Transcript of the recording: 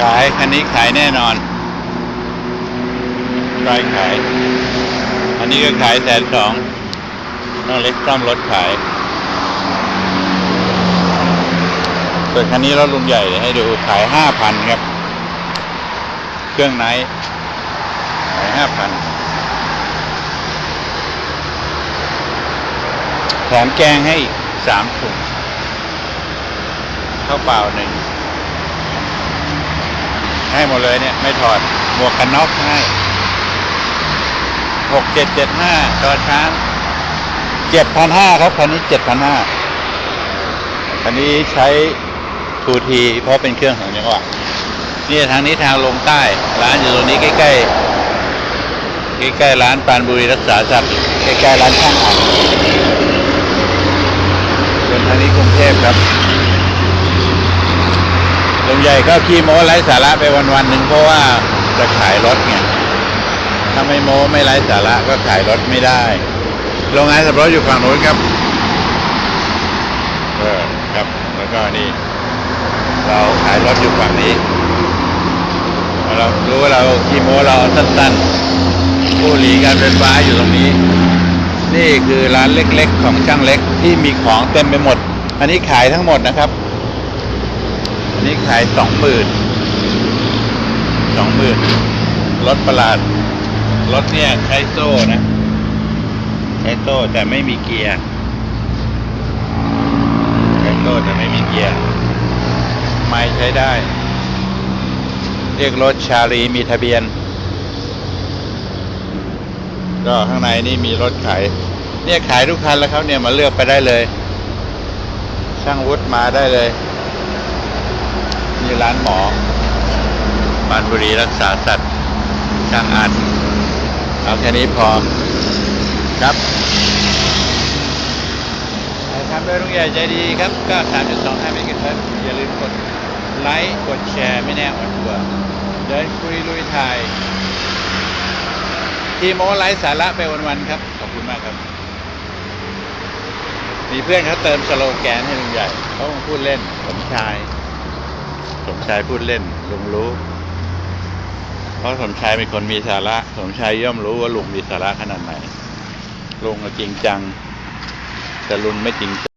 ขาย คันนี้ขายแน่นอนรายขาย อันนี้ก็ขายแสนสองน้องเล็กซ่อมรถขายส่วนคันนี้รถลุงใหญ่ให้ดูขายห้าพันครับ เครื่องไนท์ขายห้าพันแถมแกงให้อีกสามถุงข้าวเปล่าหนึ่ง ให้หมดเลยเนี่ย ไม่ถอดหมวกกันน็อกให้หกเจ็ดเจ็ดห้าตอช้างเจ็ดพันห้าครับคันนี้เจ็ดพันห้าคันนี้ใช้ทูทีเพราะเป็นเครื่องของจังหวะนี่ทางนี้ทางลงใต้ ร้านอยู่ตรงนี้ใกล้ๆใกล้ร้านปานบุรีรักษาสัตว์ใกล้ๆร้านช่างอัดส่วนทางนี้กรุงเทพครับ ลุงใหญ่ก็ขี้โม้ไร้สาระไปวันๆหนึ่งเพราะว่าจะขายรถไงถ้าไม่โม้ไม่ไร้สาระก็ขายรถไม่ได้ โรงงานสับปะรดอยู่ฝั่งโน้นครับ เออครับ แล้วก็นี่ เราขายรถอยู่ฝั่งนี้ เรารู้ว่าเราขี้โม้เราสั้นๆผู้หลีการไฟฟ้าอยู่ตรงนี้ นี่คือร้านเล็กๆ ของช่างเล็กที่มีของเต็มไปหมด อันนี้ขายทั้งหมดนะครับ นนี้ขายสองหมื่นสองหมื่นรถประหลาด รถเนี่ยใช้โซ่นะใช้โซ่แต่ไม่มีเกียร์ใช้โซ่แต่ไม่มีเกียร์ ไม่ใช้ได้ เรียกรถชาลีมีทะเบียน ก็ข้างในนี่มีรถขาย เนี่ยขายทุกคันแล้วครับเนี่ยมาเลือกไปได้เลย ช่างวุฒิมาได้เลย นี่ร้านหมอบานบุรีรักษาสัตว์ช่างอัดเอาแค่นี้พอครับทำโดยลุงใหญ่ใจดีครับก็สามจุดสองห้าเมกะเทิร์นอย่าลืมกดไลค์กดแชร์ไม่แน่อดตัวเดินคุยลุยถ่าย ทีโมไลฟ์สาระไปวันๆครับ ขอบคุณมากครับ มีเพื่อนเขาเติมสโลแกนให้ลุงใหญ่เขาพูดเล่นสมชาย สมชายพูดเล่นลุงรู้ เพราะสมชายเป็นคนมีสาระ สมชายย่อมรู้ว่าลุงมีสาระขนาดไหนลุงก็จริงจัง แต่ลุงไม่จริงจัง